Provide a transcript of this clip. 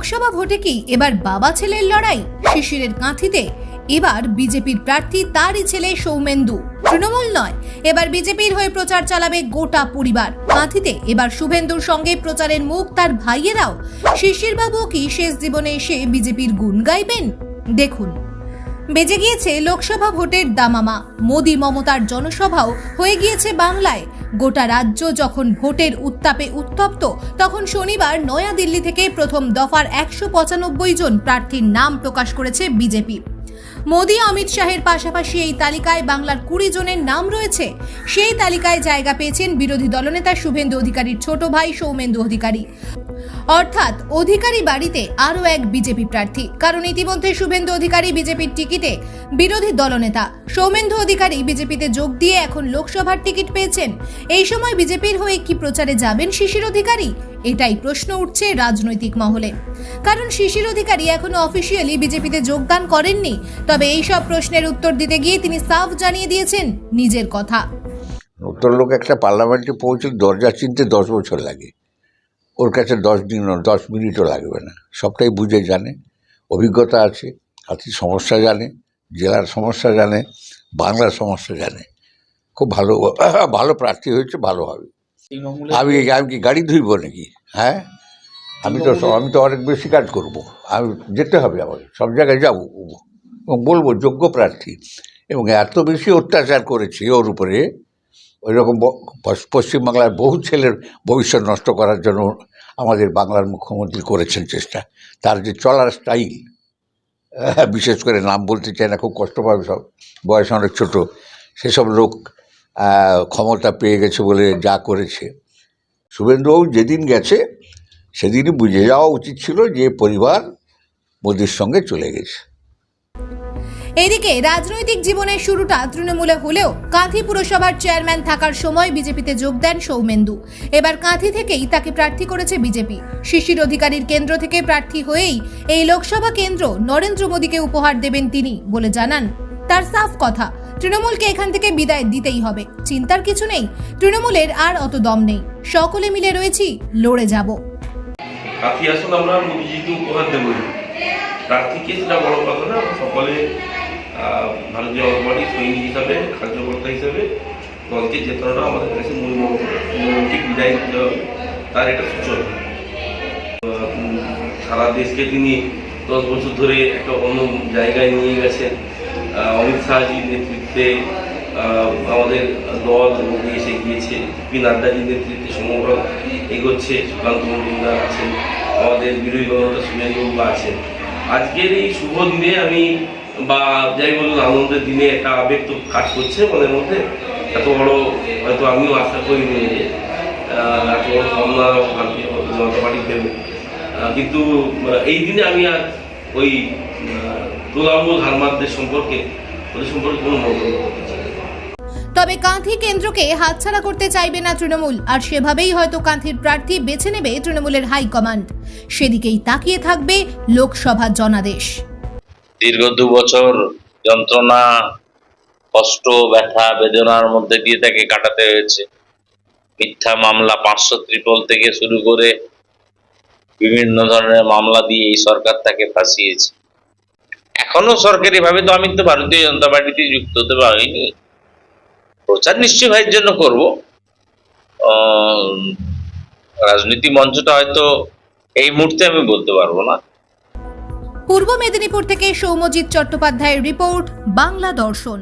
লোকসভা ভোটে কি এবার বাবা ছেলের লড়াই? শিশিরের কাঁথিতে এবার বিজেপির প্রার্থী তারই ছেলে সৌমেন্দু। তৃণমূল নয়, এবার বিজেপির হয়ে প্রচার চালাবে গোটা পরিবার। কাঁথিতে এবার শুভেন্দুর সঙ্গে প্রচারের মুখ তার ভাইয়েরাও। শিশির বাবু কি শেষ জীবনে এসে বিজেপির গুণ গাইবেন? দেখুন। বেজে গিয়েছে লোকসভা ভোটের দামামা। মোদি মমতার জনসভাও হয়ে গিয়েছে বাংলায়। গোটা রাজ্য যখন ভোটের উত্তাপে উত্তপ্ত, তখন শনিবার নয়াদিল্লি থেকে প্রথম দফার একশো পঁচানব্বই জন প্রার্থীর নাম প্রকাশ করেছে বিজেপি। মোদি, অমিত শাহের পাশাপাশি এই তালিকায় বাংলার কুড়ি জনের নাম রয়েছে। সেই তালিকায় জায়গা পেয়েছেন বিরোধী দলনেতা শুভেন্দু অধিকারীর ছোট ভাই সৌমেন্দু অধিকারী। অর্থাৎ অধিকারী বাড়িতে আরও এক বিজেপি প্রার্থী। কারণ ইতিমধ্যে শুভেন্দু অধিকারী বিজেপির টিকিটে বিরোধী দলনেতা। সৌমেন্দু অধিকারী বিজেপিতে যোগ দিয়ে এখন লোকসভার টিকিট পেয়েছেন। এই সময় বিজেপির হয়ে কি প্রচারে যাবেন শিশির অধিকারী? এটাই প্রশ্ন উঠছে রাজনৈতিক মহলে। কারণ শিশির অধিকারী এখনও অফিসিয়ালি বিজেপিতে যোগদান করেননি। তবে এই সব প্রশ্নের উত্তর দিতে গিয়ে তিনি সাফ জানিয়ে দিয়েছেন নিজের কথা। উত্তর লোক একটা পার্লামেন্টে পৌঁছে দরজা চিনতে দশ বছর লাগে। ওর কাছে দশ দিন দশ মিনিটও লাগবে না। সবটাই বুঝে জানে অভিজ্ঞতা আছে হাতির সমস্যা জানে জেলার সমস্যা জানে বাংলার সমস্যা জানে। খুব ভালো ভালো প্রার্থী হয়েছে ভালো হবে। আমি আমি কি গাড়ি ধুইব নাকি? হ্যাঁ? আমি তো আমি তো অনেক বেশি কাজ করব। আমি যেতে হবে আমাকে সব জায়গায় যাব। এবং বলব যোগ্য প্রার্থী। এবং এত বেশি অত্যাচার করেছে ওর উপরে ওই রকম পশ্চিমবাংলার বহু ছেলের ভবিষ্যৎ নষ্ট করার জন্য আমাদের বাংলার মুখ্যমন্ত্রী করেছেন চেষ্টা। তার যে চলার স্টাইল বিশেষ করে নাম বলতে চাই না, খুব কষ্ট পাবে সব, বয়স অনেক ছোটো, সেসব লোক ক্ষমতা পেয়ে গেছে বলে যা করেছে। শুভেন্দুবাবু যেদিন গেছে, সেদিনই বুঝে যাওয়া উচিত ছিল যে পরিবার মোদির সঙ্গে চলে গেছে। এদিকে, রাজনৈতিক জীবনের শুরুটা তৃণমূলে হলেও কাঁথি পুরসভার চেয়ারম্যান থাকার সময় বিজেপিতে যোগ দেন সৌমেন্দু। এবার কাঁথি থেকেই তাকে প্রার্থী করেছে বিজেপি। শিশির অধিকারীর কেন্দ্র থেকে প্রার্থী হয়েই এই লোকসভা কেন্দ্র নরেন্দ্র মোদীকে উপহার দেবেন তিনি বলে জানান। তার সাফ কথা, তৃণমূলকে এখান থেকে বিদায় দিতেই হবে। চিন্তার কিছু নেই, তৃণমূলের আর অত দম নেই। সকলে মিলে রয়েছি, লড়ে যাব। কাকি আসলে আমরা মোদিজিকে উপহার দেবো প্রার্থীকে সেটা বড় কথা না সকলে ভারতীয় পার্টির সৈনিক হিসাবে, কার্যকর্তা হিসাবে দলকে জেতানোটা আমাদের কাছে মূল মন্ত্র মূলকে বিদায় তার এটা সূচনা সারা দেশকে তিনি দশ বছর ধরে একটা অন্য জায়গায় নিয়ে গেছেন। অমিত শাহজির নেতৃত্বে আমাদের দল এসে গিয়েছে পি নাড্ডাজির নেতৃত্বে সমগ্র এগোচ্ছে, সুকান্ত মজুমদার আছেন, আমাদের বিরোধী দলনেতা সুমেন্দ্রবাবু আছেন। আজকের এই শুভ দিনে আমি বা যাই বলুন, আনন্দের দিনে একটা আবেগ তো কাজ করছে মনের মধ্যে। এত বড়, হয়তো আমিও আশা করিনি যে এত বড় ভারতীয় জনতা পার্টি দেবে। কিন্তু এই দিনে আমি আর ওই তৃণমূল হারমাদদের সম্পর্কে, ওদের সম্পর্কে কোনো মন্তব্য করতে তবে কাঁথি কেন্দ্রকে হাতছাড়া করতে চাইবে না তৃণমূল, আর সেভাবেই হয়তো কাঁথির প্রার্থী বেছে নেবে তৃণমূলের হাইকমান্ড। সেদিকেই তাকিয়ে থাকবে লোকসভা জনাদেশ। দীর্ঘ দু বছর যন্ত্রণা, কষ্ট, ব্যথা, বেদনার মধ্যে দিয়ে তাকে কাটাতে হয়েছে। মিথ্যা মামলা পাঁচশো ত্রিপল থেকে শুরু করে বিভিন্ন ধরনের মামলা দিয়ে এই সরকার তাকে ফাঁসিয়েছে। এখনও সরকারি ভাবে তো আমি তো ভারতীয় জনতা পার্টিতে যুক্ত হতে পারিনি। প্রচার নিশ্চয় ভাইয়ের জন্য করব। রাজনীতি মঞ্চটা হয়তো এই মুহূর্তে আমি বলতে পারব না। পূর্ব মেদিনীপুর থেকে সৌম্যজিৎ চট্টোপাধ্যায়ের রিপোর্ট বাংলা দর্শন।